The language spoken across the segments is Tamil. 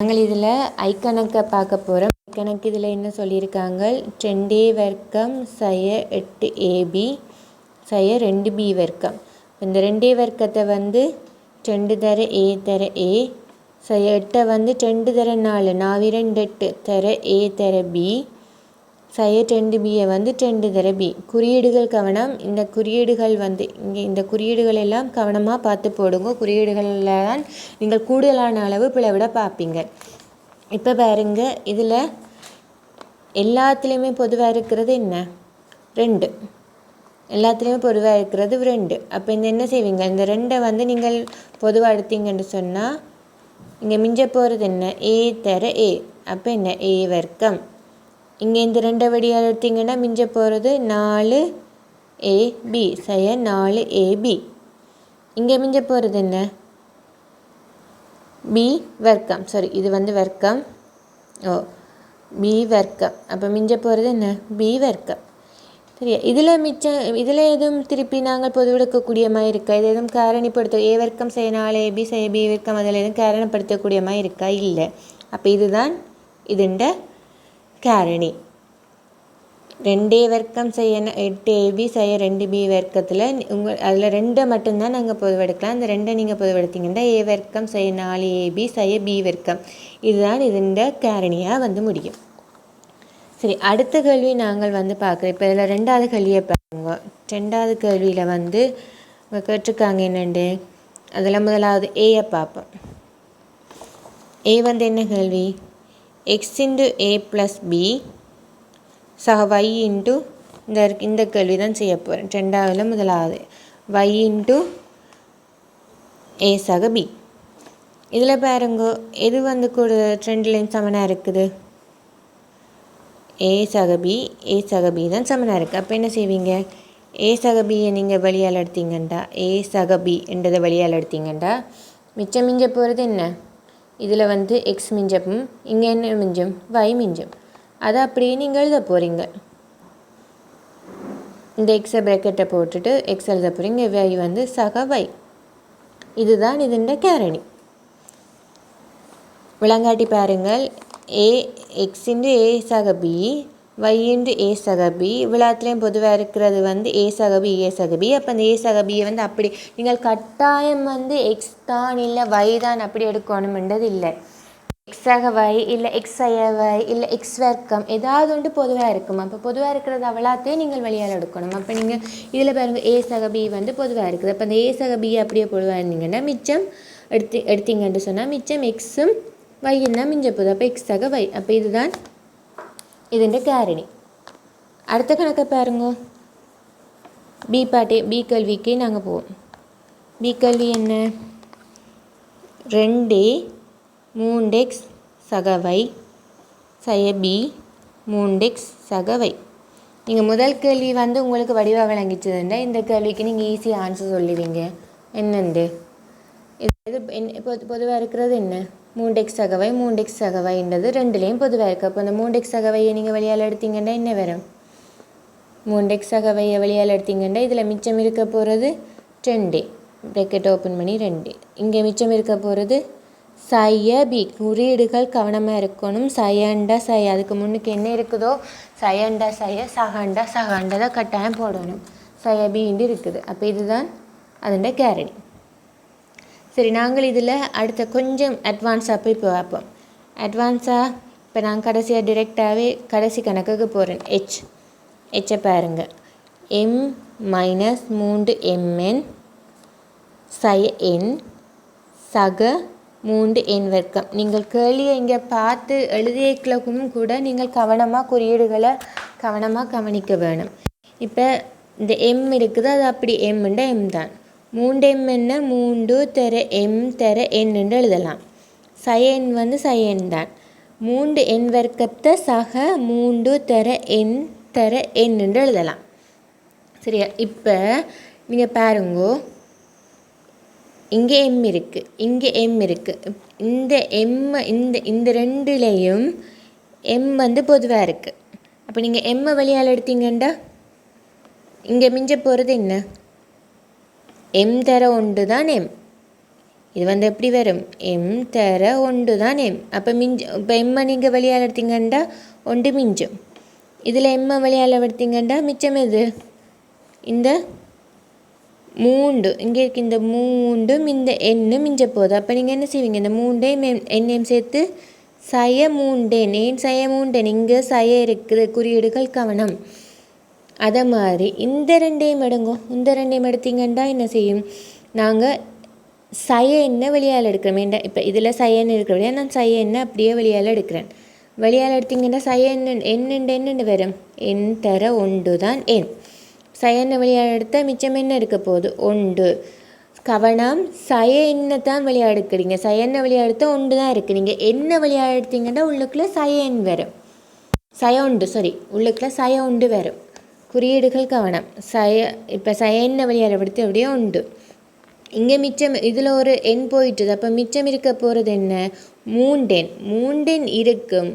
நாங்கள் இதில் ஐக்கணக்கை பார்க்க போகிறோம். கணக்கு இதில் என்ன சொல்லியிருக்காங்க? ரெண்டே வர்க்கம் சய எட்டு ஏபி சய ரெண்டு பி வர்க்கம். இந்த ரெண்டே வர்க்கத்தை வந்து ரெண்டு தர ஏ தர ஏ சய எட்டை வந்து ரெண்டு தர நாலு நாவி ரெண்டு எட்டு தர ஏ தர பி சய டெண்டு பியை வந்து டெண்டு தர பி. குறியீடுகள் கவனம். இந்த குறியீடுகள் வந்து இங்கே இந்த குறியீடுகள் எல்லாம் கவனமாக பார்த்து போடுங்க. குறியீடுகளில் தான் நீங்கள் கூடுதலான அளவு பிளவிட பார்ப்பீங்க. இப்போ பாருங்க இதில் எல்லாத்துலேயுமே பொதுவாக இருக்கிறது என்ன? ரெண்டு. எல்லாத்துலேயுமே பொதுவாக இருக்கிறது ரெண்டு. அப்போ இந்த என்ன செய்வீங்க? இந்த ரெண்டை வந்து நீங்கள் பொதுவாக எடுத்தீங்கன்னு சொன்னால் இங்கே மிஞ்ச போகிறது என்ன? ஏ தர ஏ. அப்போ என்ன? ஏ வர்க்கம். இங்கே இந்த ரெண்டை வெடி எடுத்தீங்கன்னா மிஞ்ச போகிறது நாலு ஏபி சைய நாலு ஏபி இங்கே மிஞ்ச போகிறது என்ன? பி வர்க்கம். சாரி இது வந்து வர்க்கம். ஓ பி வர்க்கம். அப்போ மிஞ்ச போகிறது என்ன? பி வர்க்கம். சரியா? இதில் மிச்சம் இதில் எதுவும் திருப்பி நாங்கள் பொது விடுக்கக்கூடிய மாதிரி இருக்கா? இது எதுவும் காரணிப்படுத்த ஏ வர்க்கம் செய்ய நாலு ஏபி செய்ய பி வர்க்கம் அதில் எதுவும் காரணப்படுத்தக்கூடிய மாதிரி இருக்கா? இல்லை. அப்போ இதுதான் இதுண்ட கேரணி. ரெண்டே வர்க்கம் செய்ய எட்டு ஏபி செய்ய ரெண்டு பி வர்க்கத்தில் உங்கள் அதில் ரெண்டை மட்டும்தான் நாங்கள் பொதுவெடுக்கலாம். அந்த ரெண்டை நீங்கள் பொதுவெடுத்தீங்கன்னா ஏ வர்க்கம் செய்ய நாலு ஏபி செய்ய பி வர்க்கம். இதுதான் இதுண்ட கேரணியாக வந்து முடியும். சரி அடுத்த கேள்வி நாங்கள் வந்து பார்க்குறோம். இப்போ இதில் ரெண்டாவது கேள்வியை பாருங்க. ரெண்டாவது கேள்வியில் வந்து கேட்டிருக்காங்க என்னண்டு? அதில் முதலாவது ஏயை பார்ப்போம். ஏ வந்து என்ன கேள்வி? X into A plus B சக y இன்ட்டு இந்த இந்த கேள்வி தான் செய்ய போகிறேன் ரெண்டாவதில் முதலாவது. Y இன்ட்டு ஏ சக பி இதில் பாருங்க எது வந்து கூட ட்ரெண்ட்லேயும் சமனாக இருக்குது? ஏ சக பி ஏ சக பி தான் சமனாக இருக்குது அப்போ என்ன செய்வீங்க? ஏ சக பியை நீங்கள் வழியால் எடுத்தீங்கண்டா? ஏ சக பி என்றதை வழியால் எடுத்தீங்கண்டா? மிச்சம் மிஞ்ச போகிறது என்ன? இதில் வந்து எக்ஸ் மிஞ்சம் இங்கே என்ன மிஞ்சம் வை மிஞ்சம். அதை அப்படியே நீங்கள் எழுத போகிறீங்க இந்த எக்ஸை ப்ராக்கெட்டை போட்டுட்டு எக்ஸ் எழுத போகிறீங்க வை வந்து சக வை இதுதான் இதுண்ட கேரணி. விளங்காட்டி பாருங்கள். ஏ எக்ஸ் இன்டு ஏ சக பி வை ஏ சகபி. விழாத்துலேயும் பொதுவாக இருக்கிறது வந்து ஏ சக பி ஏ சக பி அப்போ அந்த ஏ சகபியை வந்து அப்படி நீங்கள் கட்டாயம் வந்து எக்ஸ் தான் இல்லை வை தான் அப்படி எடுக்கணுமென்றது இல்லை எக்ஸாக வை இல்லை எக்ஸ் வை இல்லை எக்ஸ் வர்க்கம் ஏதாவது ஒன்று பொதுவாக இருக்கும். அப்போ பொதுவாக இருக்கிறது அவ்வளோத்தையும் நீங்கள் வெளியால் எடுக்கணும். அப்போ நீங்கள் இதில் பாருங்கள் ஏ சக பி வந்து பொதுவாக இருக்குது. அப்போ அந்த ஏ சகபி அப்படியே பொதுவாக இருந்தீங்கன்னா மிச்சம் எடுத்து எடுத்தீங்கன்னு சொன்னால் மிச்சம் எக்ஸும் வையும் தான் மிஞ்ச போகுது. அப்போ எக்ஸாக வை. அப்போ இதுதான் இதுன்ற காரணி அடுத்த கணக்கை பாருங்க பி பாட்டே பி கல்விக்கே நாங்கள் போவோம் பி கல்வி என்ன ரெண்டு மூண்டெக்ஸ் சகவை சய பி மூண்டெக்ஸ் சகவை நீங்கள் முதல் கேள்வி வந்து உங்களுக்கு வடிவாக விளங்கிச்சதுண்டா இந்த கேள்விக்கு நீங்கள் ஈஸியாக ஆன்சர் சொல்லுவீங்க என்னண்டு இது என்ன பொது பொதுவாக இருக்கிறது என்ன மூண்டெக்ஸ் சகவை மூண்டெக்ஸ் அகவைன்றது ரெண்டுலேயும் பொதுவாக இருக்குது அப்போ அந்த மூண்டெக்ஸ் சகவையை நீங்கள் வெளியால் எடுத்தீங்கன்னா என்ன வரும்? மூண்டெக்ஸ் சகவையை வெளியால் எடுத்தீங்கன்னா இதில் மிச்சம் இருக்க போகிறது ரெண்டு. ப்ரெக்கெட் ஓப்பன் பண்ணி ரெண்டு. இங்கே மிச்சம் இருக்க போகிறது சைய பி. குறியீடுகள் கவனமாக இருக்கணும். சயண்டா சய. அதுக்கு முன்னுக்கு என்ன இருக்குதோ? சயண்டா சய சகண்டா சகண்டா கட்டாயம் போடணும். சய பின்னு இருக்குது. அப்போ இதுதான் அதுண்ட கேரடி சரி நாங்கள் இதில் அடுத்த கொஞ்சம் அட்வான்ஸாக போய் பார்ப்போம். அட்வான்ஸாக இப்போ நான் கடைசியாக டிரெக்டாகவே கடைசி கணக்குக்கு போகிறேன் ஹெச் ஹெச்சை பாருங்கள் எம் மைனஸ் மூன்று எம்என் சய என் சக மூன்று எண் வர்க்கம். நீங்கள் கேள்வியை இங்கே பார்த்து எழுதியக்களுக்கும் கூட நீங்கள் கவனமாக குறியீடுகளை கவனமாக கவனிக்க வேணும். இப்போ இந்த எம் இருக்குது அது அப்படி எம்ன்ற எம் தான். மூண்டெம்மென்ன? மூண்டு மூன்று தெர எம் தெர எண்ணுன்னு எழுதலாம். சயன் வந்து சயன் தான். மூண்டு எண் வர்க்கத்தை சக மூன்று தெர எண் தெர எண்ணுன்னு எழுதலாம். சரியா? இப்போ நீங்கள் பாருங்கோ. இங்கே எம் இருக்குது இங்கே எம் இருக்குது இந்த எம் இந்த இந்த ரெண்டுலேயும் எம் வந்து பொதுவாக இருக்குது அப்போ நீங்கள் எம்மை வெளியால் எடுத்தீங்கண்டா? இங்கே மிஞ்ச போகிறது என்ன? எம் தர ஒன்று தான் எம். இது வந்து எப்படி வரும்? எம் தர ஒன்று தான் எம். அப்போ மிஞ்ச இப்போ எம்மை நீங்கள் வெளியால் எடுத்தீங்கன்னா ஒன்று மிஞ்சும். இதில் எம்மை வெளியால் எடுத்தீங்கன்னா மிச்சம் எது? இந்த மூண்டு இங்கே இருக்க இந்த மூண்டும் இந்த எண்ணு மிஞ்ச போகுது. அப்போ நீங்கள் என்ன செய்வீங்க? இந்த மூண்டையும் எண்ணையும் சேர்த்து சய மூண்டேன் ஏன் சய மூண்டேன் இங்கே சய இருக்குது. குறியீடுகள் கவனம். அதை மாதிரி இந்த ரெண்டையும் எடுங்கோ இந்த ரெண்டையும் எடுத்தீங்கன்னா என்ன செய்யும்? நாங்கள் சய எண்ணெய் வெளியால் எடுக்கிறோம் வேண்டாம் இப்போ இதில் சய எண்ணெய் இருக்கிற நான் சய எண்ணெய் அப்படியே வெளியால் எடுக்கிறேன். வெளியால் எடுத்தீங்கன்னா சய எண்ணெய் என்னென்று என்னென்று வரும். என் தர ஒன்று தான் எண் சய எண்ணெய் வெளியால் எடுத்தால் மிச்சம் என்ன இருக்க போகுது? ஒன்று. கவனம் சய எண்ணெய் தான் விளையாடுக்கிறீங்க எடுக்கிறீங்க. சய எண்ணெய் ஒன்று தான் இருக்குது நீங்கள் என்ன விளையாடுத்தீங்கன்னா உள்ளுக்குள்ளே சய எண் வரும். சய உண்டு சாரி உள்ளுக்குள்ளே சய உண்டு வரும். குறியீடுகள் கவனம் சய இப்போ சய எண்ணெய் வெளியாக எடுத்து அப்படியே உண்டு இங்கே மிச்சம் இதில் ஒரு எண் போயிட்டுது அப்போ மிச்சம் இருக்க போகிறது என்ன மூண்டெண் மூண்டெண் இருக்கும்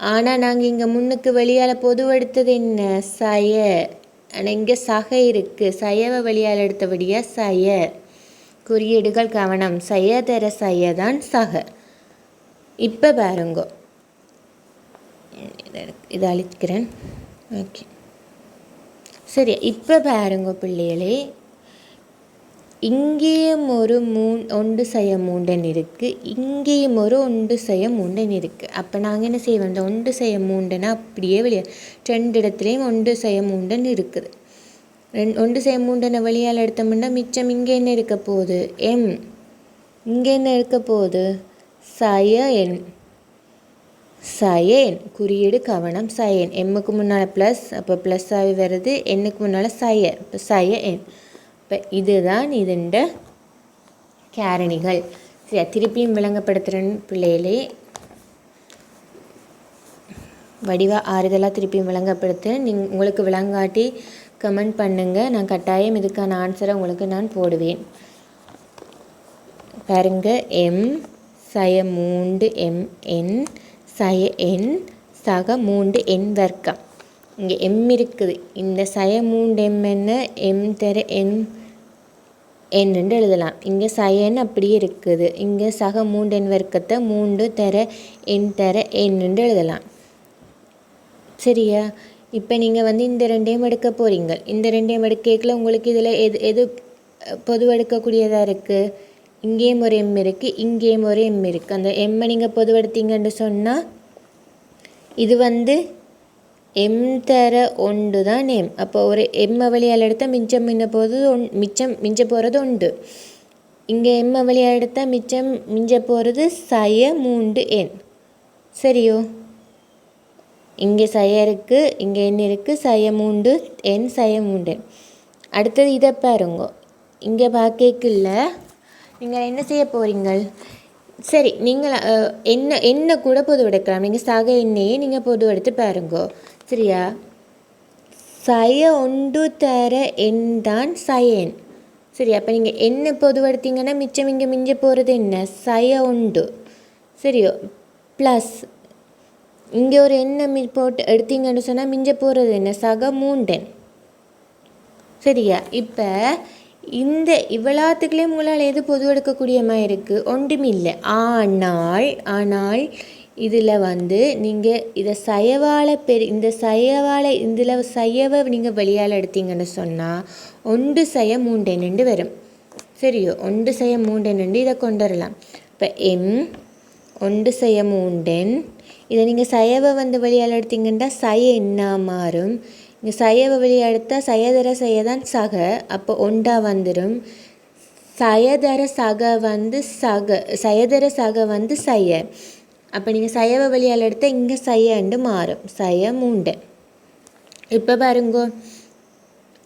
ஆனால் நாங்கள் இங்கே முன்னுக்கு வெளியால் பொதுவெடுத்தது என்ன சய ஆனால் இங்கே சக இருக்குது சயவை வெளியால் எடுத்தபடியாக சய குறியீடுகள் கவனம் சய தர சய தான் சக இப்போ பாருங்கோ இதை அழிக்கிறேன் ஓகே சரி இப்போ பாருங்க பிள்ளைகளே. இங்கேயும் ஒரு மூன் ஒன்று செய்ய மூண்டன் இருக்குது இங்கேயும் ஒரு ஒன்று செய்ய மூண்டன் இருக்குது அப்போ நாங்கள் என்ன செய்வோம்? இந்த ஒன்று செய்ய மூண்டனை அப்படியே வெளியே ரெண்டு இடத்துலையும் ஒன்று செய்ய மூண்டன் இருக்குது. ரெண் ஒன்று செய்ய மூண்டனை வெளியால் எடுத்தோம்னா மிச்சம் இங்கே என்ன இருக்க போகுது? எம். இங்கே என்ன இருக்க போகுது? சய எண். சயேன். குறியீடு கவனம் சயேன். எம்முக்கு முன்னால் ப்ளஸ் அப்போ ப்ளஸ் ஆகி வருது. என்னுக்கு முன்னால் சய இப்போ சய என் இப்போ இதுதான் இதுண்ட கேரணிகள். சரி திருப்பியும் விளங்கப்படுத்துகிறேன் பிள்ளைகளே வடிவா ஆறுதலாக திருப்பியும் விளங்கப்படுத்துகிறேன் நீங் உங்களுக்கு விளங்காட்டி கமெண்ட் பண்ணுங்கள் நான் கட்டாயம் இதுக்கான ஆன்சரை உங்களுக்கு நான் போடுவேன். பாருங்க. எம் சய மூண்டு எம் என் சய எண் சக மூண்டு எண் வர்க்கம். இங்கே எம் இருக்குது. இந்த சய மூண்டு எம் என்ன? எம் தெர எம் என்னென்று எழுதலாம். இங்கே சயன் அப்படியே இருக்குது. இங்கே சக மூண்டு எண் வர்க்கத்தை மூண்டு தர எண் தர என்னென்று எழுதலாம். சரியா? இப்போ நீங்கள் வந்து இந்த ரெண்டையும் எடுக்க போகிறீங்க இந்த ரெண்டையும் எடுக்கல உங்களுக்கு இதில் எது எது பொதுவெடுக்கக்கூடியதாக இருக்குது? இங்கேயும் ஒரு எம் இருக்குது இங்கேயும் ஒரு எம் இருக்குது அந்த எம்மை நீங்கள் பொதுவெடுத்தீங்கன்னு சொன்னால் இது வந்து எம் தர ஒன்று தான் எம் அப்போ ஒரு எம்மை வழியால் எடுத்தால் மிச்சம் மின்ன போகிறது ஒன் மிச்சம் மிஞ்ச போகிறது உண்டு இங்கே எம்ம வழியால் எடுத்தால் மிச்சம் மிஞ்ச போகிறது சய மூண்டு எண் சரியோ? இங்கே சய இருக்குது இங்கே எண் இருக்குது சய மூண்டு எண் சய மூண்டு அடுத்தது இதை பாருங்க. இங்கே பார்க்கல நீங்கள் என்ன செய்ய போகிறீங்கள் சரி நீங்கள் என்ன என்ன கூட பொது எடுக்கலாம். நீங்கள் சக எண்ணெயே நீங்கள் பொது எடுத்து பாருங்கோ. சரியா? சய ஒன்று தர எண் தான் சயன். சரி அப்போ நீங்கள் என்ன பொதுவெடுத்தீங்கன்னா மிச்சம் இங்கே மிஞ்ச போகிறது என்ன? சய உண்டு சரியோ? ப்ளஸ் இங்கே ஒரு எண்ணெய் மி போட்டு எடுத்தீங்கன்னு சொன்னால் மிஞ்ச போகிறது என்ன? சக மூண்டன் சரியா? இப்போ இந்த இவ்வளாத்துக்குள்ளே உங்களால் எது பொது எடுக்கக்கூடிய மாதிரி இருக்குது ஒன்றுமில்லை ஆனால் ஆனால் இதில் வந்து நீங்கள் இதை சயவாலை பெரு இந்த சயவாலை இதில் சயவை நீங்கள் வெளியால் எடுத்தீங்கன்னு சொன்னால் ஒன்று சய நின்று வரும். சரியோ? ஒன்று சய மூண்டெண்டு இதை கொண்டு வரலாம் இப்போ எம் ஒன்று செய்ய மூண்டென் இதை நீங்கள் சயவை வந்து வெளியால் எடுத்தீங்கன்னா சய என்ன மாறும். இங்கே சயவை வெளியே எடுத்தால் சயதர சயதான் சக. அப்போ ஒண்டா வந்துடும் சயதர சக வந்து சக. சயதர சக வந்து சய. அப்போ நீங்கள் சயவ வெளியால் எடுத்தால் இங்கே சயண்டு மாறும். சய மூண்டு. இப்போ பாருங்கோ.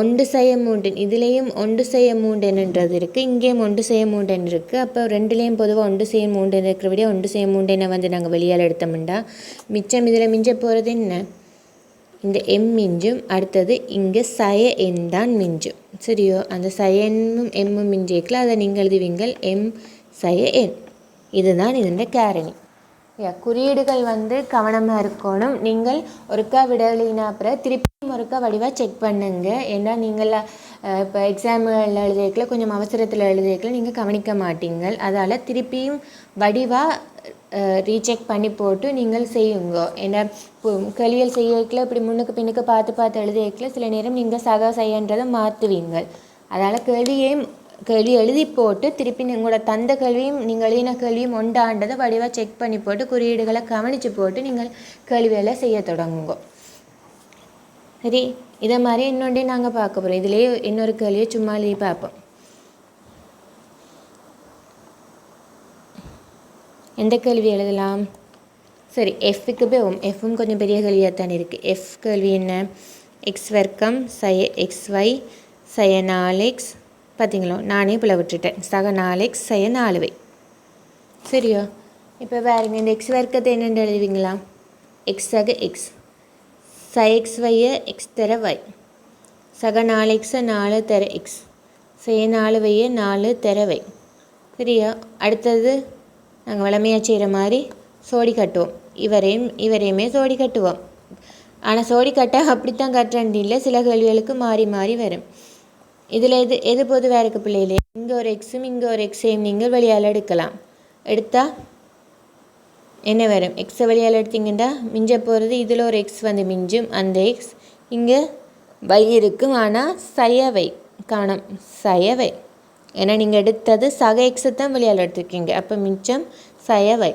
ஒன்று செய்ய மூண்டன் இதுலேயும் ஒன்று செய்ய மூண்டன்ன்றது இருக்குது இங்கேயும் ஒன்று செய்ய மூண்டன் இருக்குது அப்போ ரெண்டுலேயும் பொதுவாக ஒன்று செய்ய மூண்டன் விட ஒன்று செய்ய மூண்டனை வந்து நாங்கள் வெளியால் எடுத்தோம்டா. மிச்சம் இதில் மிஞ்ச போகிறது என்ன? இந்த எம் மிஞ்சும் அடுத்தது இங்கே சய எண் தான் மிஞ்சும். சரியோ? அந்த சயனும் எம்மும் மிஞ்சிக்கல அதை நீங்கள் எழுதுவீங்கள். எம் சய எண் இதுதான் இதோட கேரணி. குறியீடுகள் வந்து கவனமாக இருக்கணும். நீங்கள் ஒருக்கா விடலைன்னா அப்புறம் திருப்பியும் ஒருக்கா வடிவாக செக் பண்ணுங்க. ஏன்னா நீங்கள் இப்போ எக்ஸாம்களில் எழுதியக்கில் கொஞ்சம் அவசரத்தில் எழுதியிருக்கல நீங்கள் கவனிக்க மாட்டீங்கள். அதால் திருப்பியும் வடிவாக ரீசெக் பண்ணி போட்டு நீங்கள் செய்யுங்க. ஏன்னா இப்போ செய்ய செய்யக்கில் இப்படி முன்னுக்கு பின்னுக்கு பார்த்து பார்த்து எழுதியக்கில் சில நேரம் நீங்கள் சக செய்யன்றதை மாற்றுவீங்க அதால் கேள்வியையும் கேள்வி எழுதி போட்டு திருப்பி உங்களோட தந்த கேள்வியும் நீங்கள் எழுதின கேள்வியும் ஒன்றாண்டதை வடிவாக செக் பண்ணி போட்டு குறியீடுகளை கவனித்து போட்டு நீங்கள் கல்வியெல்லாம் செய்ய தொடங்குங்க. சரி இதை மாதிரி இன்னொன்றே நாங்கள் பார்க்க போகிறோம் இதுலேயே இன்னொரு கேள்வியை சும்மா எழுதி பார்ப்போம். எந்த கேள்வி எழுதலாம்? சரி எஃப்க்கு போவோம். எஃப்பும் கொஞ்சம் பெரிய கேள்வியாக தான் இருக்குது எஃப் கேள்வி என்ன? எக்ஸ் வர்க்கம் சய எக்ஸ் ஒய் சய நாலு எக்ஸ் பார்த்தீங்களோ நானே பிள்ளை விட்டுட்டேன். சக நாலு எக்ஸ் சய நாலு வை சரியா? இப்போ பாருங்க இந்த எக்ஸ் வர்க்கத்தை என்னென்னு எழுதுவீங்களா? எக்ஸ் சக எக்ஸ் ச எக்ஸ் வைய எக்ஸ் தர வை சக நாலு எக்ஸை நாலு தர எக்ஸ் செய்ய நாலு வைய நாலு தர வை சரியா? அடுத்தது நாங்கள் விளமையாக செய்கிற மாதிரி சோடி கட்டுவோம். இவரையும் இவரையுமே சோடி கட்டுவோம். ஆனால் சோடி கட்ட அப்படித்தான் கட்டுறேன் இல்லை சில கேள்விகளுக்கு மாறி மாறி வரும். இதில் எது எது பொதுவாக இருக்குது பிள்ளைகளே? இங்கே ஒரு எக்ஸும் இங்கே ஒரு எக்ஸையும் நீங்கள் வெளியால் எடுக்கலாம். எடுத்தால் என்ன வரும்? எக்ஸை வெளியால் எடுத்தீங்கன்னா மிஞ்ச போகிறது இதில் ஒரு எக்ஸ் வந்து மிஞ்சும் அந்த எக்ஸ் இங்கே வை இருக்கும். ஆனால் சயவை காணும். சயவை ஏன்னா நீங்கள் எடுத்தது சக எக்ஸை தான் வெளியால் எடுத்துருக்கீங்க. அப்போ மிச்சம் சயவை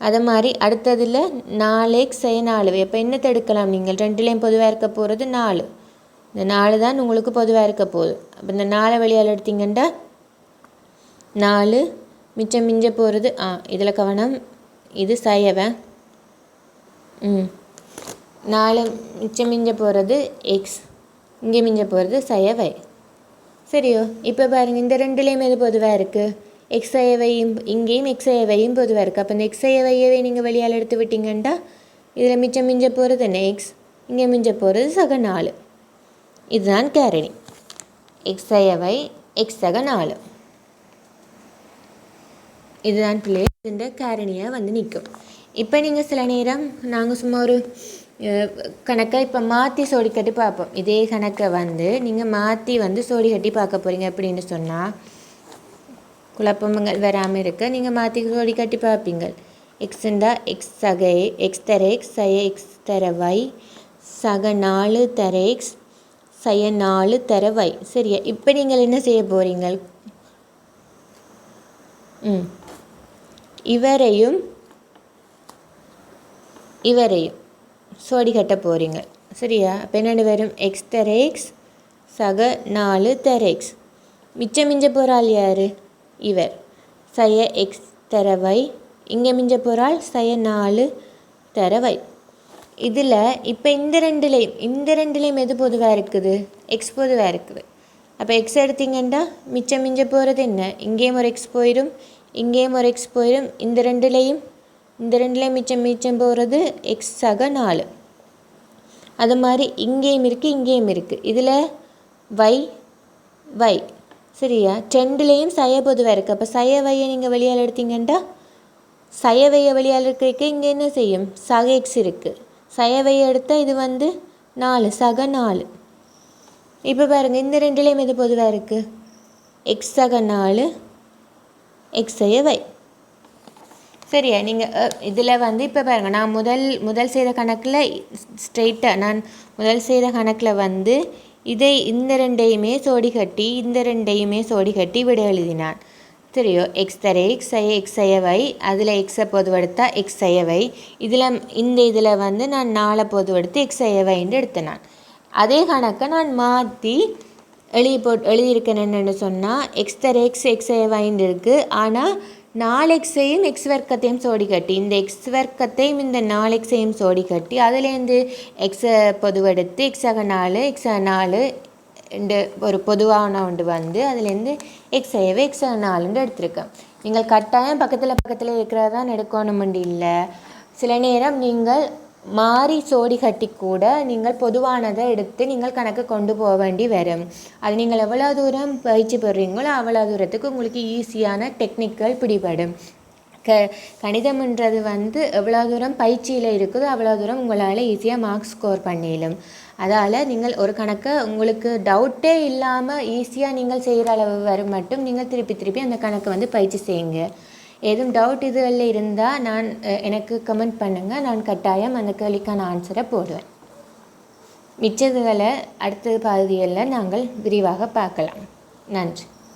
அது மாதிரி அடுத்ததில் நாலு எக்ஸ் செய்ய நாலு அப்போ என்னத்தை எடுக்கலாம் நீங்கள்? ரெண்டுலேயும் பொதுவாக இருக்க போகிறது நாலு. இந்த நாலு தான் உங்களுக்கு பொதுவாக இருக்க போகுது. அப்போ இந்த நாலு வெளியால் எடுத்தீங்கன்னா நாலு மிச்சம் மிஞ்ச போகிறது ஆ இதில் கவனம் இது சயவை ம். நாலு மிச்சம் மிஞ்ச போகிறது எக்ஸ் இங்கே மிஞ்ச போகிறது சயவை சரியோ இப்போ பாருங்கள் இந்த ரெண்டுலேயுமே இது பொதுவாக இருக்குது எக்ஸையவையும் இங்கேயும் எக்ஸையவையும் பொதுவாக இருக்குது அப்போ இந்த எக்ஸையவையவே நீங்கள் வெளியால் எடுத்து விட்டீங்கன்னா இதில் மிச்சம் மிஞ்ச போகிறது என்ன எக்ஸ் இங்கே மிஞ்ச போகிறது சக நாலு. இதுதான் கேரணி எக்ஸையவை எக்ஸக நாலு. இதுதான் பிள்ளை இந்த கேரணியாக வந்து நிற்கும் இப்போ நீங்கள் சில நேரம் நாங்கள் சும்மா ஒரு கணக்கை இப்போ மாற்றி சோடி கட்டி பார்ப்போம். இதே கணக்கை வந்து நீங்கள் மாற்றி வந்து சோடி கட்டி பார்க்க போகிறீங்க அப்படின்னு சொன்னால் குழப்பங்கள் வராமல் இருக்க நீங்கள் மாற்றி சோடி கட்டி பார்ப்பீங்க. எக்ஸுண்டா எக்ஸ் சக எக்ஸ் தர எக்ஸ் சய எக்ஸ் தர வை சக நாலு தர எக்ஸ் சய நாலு தர வை சரியா? இப்போ நீங்கள் என்ன செய்ய போகிறீங்க ம். இவரையும் இவரையும். சோடி கட்ட போகிறீங்க சரியா? அப்போ என்னென்னு வரும்? எக்ஸ் தெரேக்ஸ் எக்ஸ் சக நாலு தெரேக்ஸ் எக்ஸ் மிச்சம் மிஞ்ச போகிறாள் யார்? இவர். சய எக்ஸ் தரவை இங்கே மிஞ்ச போகிறாள் சய நாலு தரவை இதில் இப்போ இந்த ரெண்டுலேயும் இந்த ரெண்டுலேயும் எது பொதுவாக இருக்குது? எக்ஸ் பொதுவாக இருக்குது. அப்போ எக்ஸ் எடுத்தீங்கன்னா மிச்சம் மிஞ்ச போகிறது என்ன? இங்கேயும் ஒரு எக்ஸ் போயிடும் இங்கேயும் ஒரு எக்ஸ் போயிடும் இந்த ரெண்டுலேயும் இந்த ரெண்டுலேயும் மிச்சம் மிச்சம் போகிறது எக்ஸ் சக நாலு. அது மாதிரி இங்கேயும் இருக்குது இங்கேயும் இருக்குது இதில் வை வை சரியா? டென்ட்லேயும் சய பொதுவாக இருக்குது அப்போ சய வையை நீங்கள் வெளியால் எடுத்தீங்கன்னா சயவையை வெளியால் இருக்க இங்கே என்ன செய்யும்? சக எக்ஸ் இருக்குது சயவையை எடுத்தால் இது வந்து நாலு சக நாலு. இப்போ பாருங்கள் இந்த ரெண்டுலேயும் எது பொதுவாக இருக்குது எக்ஸ் சக நாலு எக்ஸ் வை சரியா? நீங்கள் இதில் வந்து இப்போ பாருங்கள் நான் முதல் முதல் செய்த கணக்கில் ஸ்ட்ரெயிட்டாக நான் முதல் செய்த கணக்கில் வந்து இதை இந்த ரெண்டையுமே சோடி கட்டி இந்த ரெண்டையுமே சோடி கட்டி விட எழுதினான். சரியோ? எக்ஸ் தர எக்ஸ் ஐய எக்ஸ் ஐயவை அதில் எக்ஸை பொதுவெடுத்தா எக்ஸ் ஐயவை இதில் இந்த இதில் வந்து நான் நாளை பொதுவெடுத்து எக்ஸ் ஐயவைன்னு எடுத்தேன் நான் அதே கணக்கை நான் மாற்றி எழுதி போ எழுதியிருக்கேன் என்னென்னு சொன்னால் எக்ஸ் தர எக்ஸ் எக்ஸ் ஐயவைன்னு இருக்குது ஆனால் நாலு எக்ஸையும் எக்ஸ் வர்க்கத்தையும் சோடி கட்டி இந்த எக்ஸ் வர்க்கத்தையும் இந்த நாலு எக்ஸையும் சோடி கட்டி அதுலேருந்து எக்ஸை பொதுவெடுத்து எக்ஸாக நாலு எக்ஸாக நாலு ரெண்டு ஒரு பொதுவான ஒன்று வந்து அதுலேருந்து எக்ஸையவே எக்ஸாக நாலுன்னு எடுத்திருக்கேன். நீங்கள் கட்டாயம் பக்கத்தில் பக்கத்தில் இருக்கிறதான் எடுக்கணுமெண்டு இல்லை. சில நேரம் நீங்கள் மாறி சோடி கட்டி கூட நீங்கள் பொதுவானதை எடுத்து நீங்கள் கணக்கு கொண்டு போக வேண்டி வரும். அது நீங்கள் எவ்வளோ தூரம் பயிற்சி பெறுறீங்களோ அவ்வளோ தூரத்துக்கு உங்களுக்கு ஈஸியான டெக்னிக்கல் பிடிபடும். க கணிதம்ன்றது வந்து எவ்வளோ தூரம் பயிற்சியில் இருக்குதோ அவ்வளோ தூரம் உங்களால் ஈஸியாக மார்க்ஸ் ஸ்கோர் பண்ணிடும் அதால் நீங்கள் ஒரு கணக்கை உங்களுக்கு டவுட்டே இல்லாமல் ஈஸியாக நீங்கள் செய்கிற அளவு வரும் மட்டும் நீங்கள் திருப்பி திருப்பி அந்த கணக்கை வந்து பயிற்சி செய்யுங்க. ஏதும் டவுட் இதுகளில் இருந்தால் நான் எனக்கு கமெண்ட் பண்ணுங்கள் நான் கட்டாயம் அந்த கேள்விக்கான ஆன்சரை போடுவேன். மிச்சதுகளை அடுத்த பகுதிகளில் நாங்கள் விரிவாக பார்க்கலாம். நன்றி.